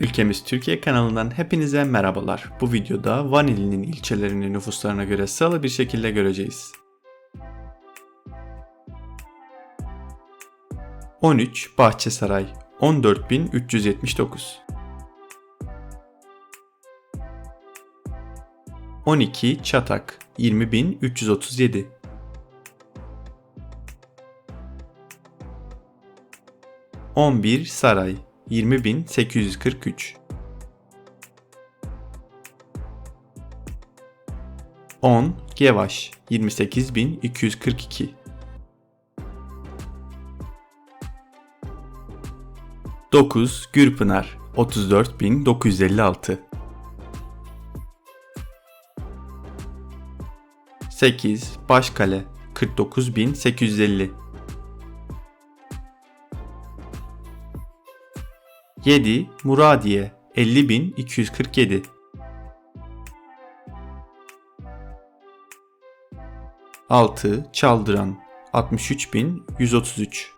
Ülkemiz Türkiye kanalından hepinize merhabalar. Bu videoda Van ilinin ilçelerini nüfuslarına göre sıralı bir şekilde göreceğiz. 13 Bahçesaray 14379 12 Çatak 20337 11 Saray 20843 10 Gevaş 28242 9 Gürpınar 34956 8 Başkale 49850 7 Muradiye 50247 6 Çaldıran 63133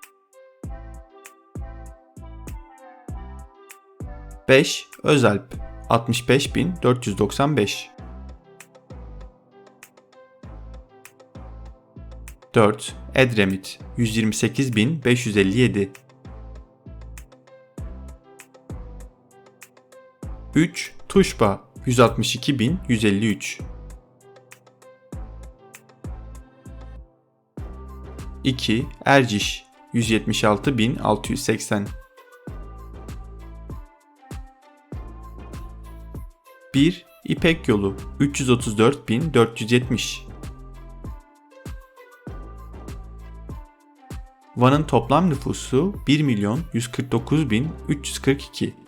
5 Özalp 65495 4 Edremit 128557 3 Tuşba 162153 2 Erciş 176680 1 İpek Yolu 334470 Van'ın toplam nüfusu 1 milyon 149 bin 342.